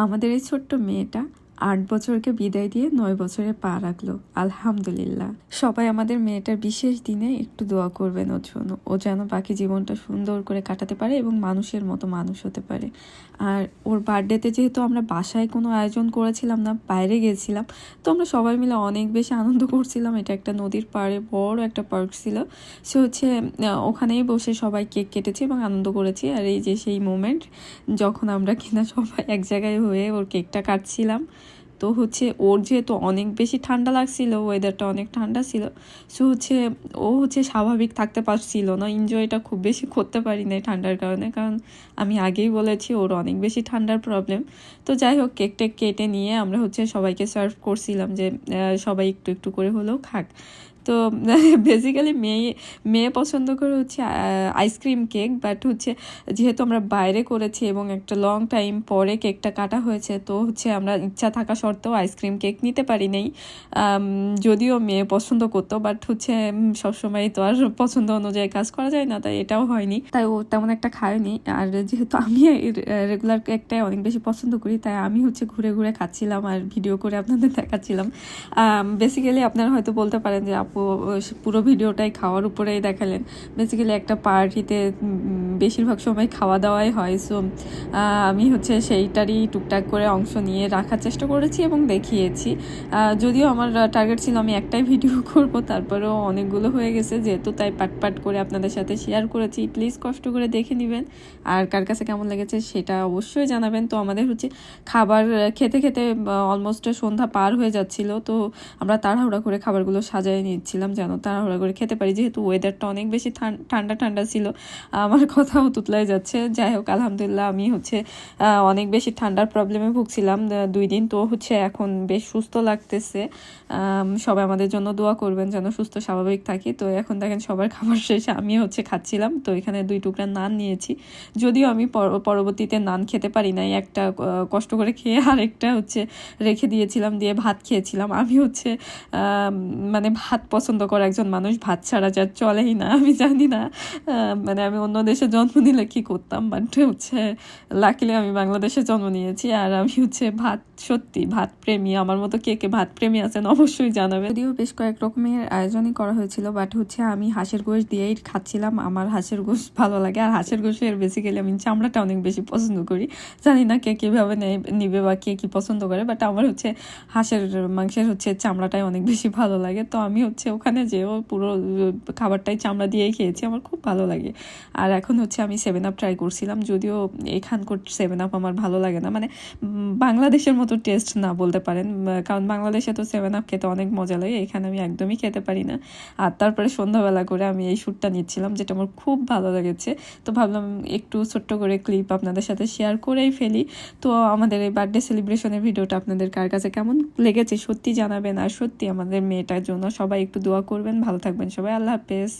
আমাদের এই ছোট্ট মেয়েটা আট বছরকে বিদায় দিয়ে নয় বছরে পা রাখল। আলহামদুলিল্লাহ। সবাই আমাদের মেয়েটার বিশেষ দিনে একটু দোয়া করবেন ওর জন্য ও যেন বাকি জীবনটা সুন্দর করে কাটাতে পারে এবং মানুষের মতো মানুষ হতে পারে। আর ওর বার্থডেতে যেহেতু আমরা বাসায় কোনো আয়োজন করেছিলাম না, বাইরে গেছিলাম, তো আমরা সবাই মিলে অনেক বেশি আনন্দ করছিলাম। এটা একটা নদীর পাড়ে বড় একটা পার্ক ছিল। সে হচ্ছে ওখানেই বসে সবাই কেক কেটেছি এবং আনন্দ করেছি। আর এই যে সেই মোমেন্ট যখন আমরা কিনা সবাই এক জায়গায় হয়ে ওর কেকটা কাটছিলাম তো হচ্ছে ওর যেহেতু অনেক বেশি ঠান্ডা লাগছিল ওয়েদারটা অনেক ঠান্ডা ছিল সো হচ্ছে ও হচ্ছে স্বাভাবিক থাকতে পারছিল না এনজয়টা খুব বেশি করতে পারি না ঠান্ডার কারণে, কারণ আমি আগেই বলেছি ওর অনেক বেশি ঠান্ডার প্রবলেম তো যাই হোক, কেক টেক কেটে নিয়ে আমরা হচ্ছে সবাইকে সার্ভ করছিলাম যে সবাই একটু একটু করে হলেও খাক। তো বেসিক্যালি মেয়ে মেয়ে পছন্দ করে হচ্ছে আইসক্রিম কেক বাট হচ্ছে যেহেতু আমরা বাইরে করেছি এবং একটা লং টাইম পরে কেকটা কাটা হয়েছে, তো হচ্ছে আমরা ইচ্ছা থাকা সত্ত্বেও আইসক্রিম কেক নিতে পারি নাই। যদিও মেয়ে পছন্দ করতো বাট হচ্ছে সবসময় তো আর পছন্দ অনুযায়ী কাজ করা যায় না, তাই এটাও হয়নি। তাই ও তেমন একটা খায়নি, আর যেহেতু আমি রেগুলার কেকটাই অনেক বেশি পছন্দ করি, তাই আমি হচ্ছে ঘুরে ঘুরে খাচ্ছিলাম আর ভিডিও করে আপনাদের দেখাচ্ছিলাম। বেসিক্যালি আপনারা হয়তো বলতে পারেন যে পুরো ভিডিওটাই খাওয়ার উপরেই দেখালেন। বেসিক্যালি একটা পার্টিতে বেশিরভাগ সময় খাওয়া দাওয়াই হয়। সো আমি হচ্ছে সেইটারই টুকটাক করে অংশ নিয়ে রাখার চেষ্টা করেছি এবং দেখিয়েছি। যদিও আমার টার্গেট ছিল আমি একটাই ভিডিও করব, তারপরেও অনেকগুলো হয়ে গেছে। যেহেতু তাই পাট পাট করে আপনাদের সাথে শেয়ার করেছি প্লিজ কষ্ট করে দেখে নেবেন। আর কার কাছে কেমন লেগেছে সেটা অবশ্যই জানাবেন। তো আমাদের হচ্ছে খাবার খেতে খেতে অলমোস্ট সন্ধ্যা পার হয়ে যাচ্ছিল। তো আমরা তাড়াহুড়া করে খাবারগুলো সাজায় নিচ্ছিলাম যেন তাড়াহুড়া করে খেতে পারি। যেহেতু ওয়েদারটা অনেক বেশি ঠান- ঠান্ডা ঠান্ডা ছিল, আমার কথাও তুতলাই যাচ্ছে। যাই হোক, আলহামদুলিল্লাহ আমি হচ্ছে অনেক বেশি ঠান্ডার প্রবলেমে ভুগছিলাম। দুই দিন তো হচ্ছে এখন বেশ সুস্থ লাগতেছে। সবাই আমাদের জন্য দোয়া করবেন যেন সুস্থ, স্বাভাবিক থাকি। তো এখন দেখেন সবার খাবার শেষে আমি হচ্ছে খাচ্ছিলাম। তো এখানে দুই টুকরা নান নিয়েছি। যদিও আমি পরবর্তীতে নান খেতে পারি নাই, একটা কষ্ট করে খেয়ে আরেকটা হচ্ছে রেখে দিয়েছিলাম, দিয়ে ভাত খেয়েছিলাম। আমি হচ্ছে মানে ভাত পছন্দ করা একজন মানুষ, ভাত ছাড়া যা চলেই না, আমি জানি না। মানে আমি অন্য দেশে জন্ম নিলে কী করতাম? বাট হচ্ছে লাকিলি আমি বাংলাদেশে জন্ম নিয়েছি আর আমি হচ্ছে ভাত, সত্যি ভাত প্রেমী। আমার মতো কে কে ভাত প্রেমী আছেন অবশ্যই জানাবে যদিও বেশ কয়েক রকমের আয়োজনই করা হয়েছিল বাট হচ্ছে আমি হাঁসের গোশ দিয়েই খাচ্ছিলাম। আমার হাঁসের গোশ ভালো লাগে আর হাঁসের গোশের বেসিক্যালি আমি চামড়াটা অনেক বেশি পছন্দ করি। জানি না কে কীভাবে নিবে বা কে কী পছন্দ করে বাট আমার হচ্ছে হাঁসের মাংসের হচ্ছে চামড়াটাই অনেক বেশি ভালো লাগে। তো আমি হচ্ছে ওখানে যেও পুরো খাবারটাই চামড়া দিয়েই খেয়েছি, আমার খুব ভালো লাগে। আর এখন হচ্ছে আমি সেভেন আপ ট্রাই করছিলাম, যদিও এখানকার সেভেন আপ আমার ভালো লাগে না। মানে বাংলাদেশের মতো টেস্ট না বলতে পারেন কারণ বাংলাদেশে তো সেভেন আপ খেতে অনেক মজা লাগে, এখানে আমি একদমই খেতে পারি না। আর তারপরে সন্ধ্যাবেলা করে আমি এই শ্যুটটা নিচ্ছিলাম, যেটা আমার খুব ভালো লেগেছে। তো ভাবলাম একটু ছোট্ট করে ক্লিপ আপনাদের সাথে শেয়ার করেই ফেলি। তো আমাদের এই বার্থডে সেলিব্রেশনের ভিডিওটা আপনাদের কার কাছে কেমন লেগেছে, সত্যি জানাবেন, আর সত্যি আমাদের মেয়েটার জন্য সবাই একটু দোয়া করবেন ভালো থাকবেন সবাই আল্লাহ হাফেজ।